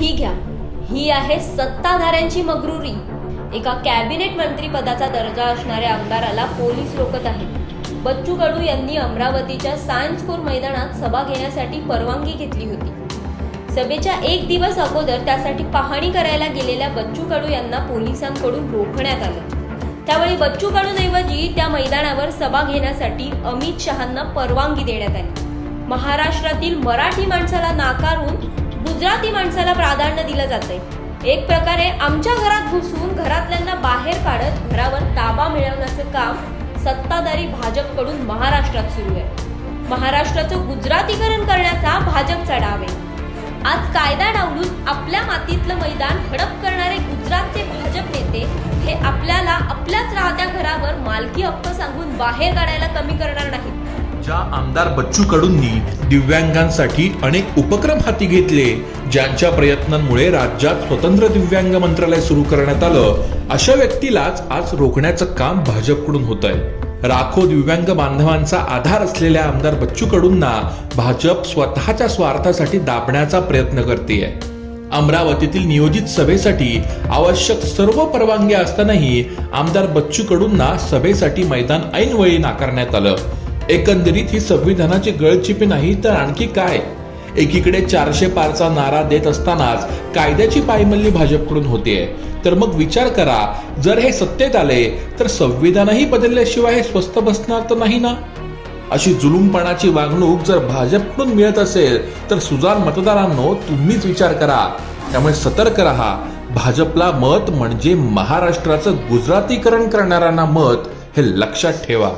ही घ्या. ही आहे सत्ताधाऱ्यांची मगरुरी. एका कॅबिनेट मंत्रीपदाचा दर्जा असणाऱ्या आमदाराला पोलीस रोकत आहेत. बच्चू कडू यांनी अमरावतीच्या सायन्स कोर मैदानात सभा घेण्यासाठी परवानगी घेतली होती. सभेच्या एक दिवस अगोदर त्यासाठी पाहणी करायला गेलेल्या बच्चू कडू यांना पोलिसांकडून रोखण्यात आलं. त्यावेळी बच्चू कडूंऐवजी त्या मैदानावर सभा घेण्यासाठी अमित शहांना परवानगी देण्यात आली. महाराष्ट्रातील मराठी माणसाला नाकारून गुजराती माणसाला प्राधान्य दिलं जातंय. एक प्रकारे आमच्या घरात घुसून घरातल्यांना बाहेर काढत घरावर ताबा मिळवण्याचं काम सत्ताधारी भाजपकडून महाराष्ट्रात सुरू आहे. महाराष्ट्राचं गुजरातीकरण करण्याचा भाजपचा डाव आहे. आज कायदा डावलून आपल्या मातीतलं मैदान हडप करणारे गुजरातचे भाजप नेते हे आपल्याला आपल्याच राहत्या घरावर मालकी हक्क सांगून बाहेर काढायला कमी करणार नाहीत. ज्या आमदार बच्चू कडूंनी दिव्यांगांसाठी अनेक उपक्रम हाती घेतले ज्यांच्या प्रयत्नांमुळे राज्यात स्वतंत्र दिव्यांग मंत्रालय सुरू करण्यात आलं. अशा व्यक्तीलाच आज रोखण्याचं काम भाजपकडून होत आहे राखो दिव्यांग बांधवांचा आधार असलेल्या आमदार बच्चू कडूंना भाजप स्वतःच्या स्वार्थासाठी दाबण्याचा प्रयत्न करते अमरावतीतील नियोजित सभेसाठी आवश्यक सर्व परवानग्या असतानाही आमदार बच्चू कडूंना सभेसाठी मैदान ऐनवेळी नाकारण्यात आलं. एकंदरीत ही संविधानाची गळचिपी नाही तर आणखी काय? एकीकडे चारशे पारचा नारा देत असतानाच कायद्याची पायमल्ली भाजपकडून होतीये. तर मग विचार करा जर हे सत्तेत आले तर संविधानही बदलल्याशिवाय हे स्वस्थ बसणार तर नाही ना? अशी जुलूमपणाची वागणूक जर भाजपकडून मिळत असेल तर सुजाण मतदारांनो तुम्हीच विचार करा. त्यामुळे सतर्क राहा. भाजपला मत म्हणजे महाराष्ट्राचं गुजरातीकरण करणाऱ्यांना मत हे लक्षात ठेवा.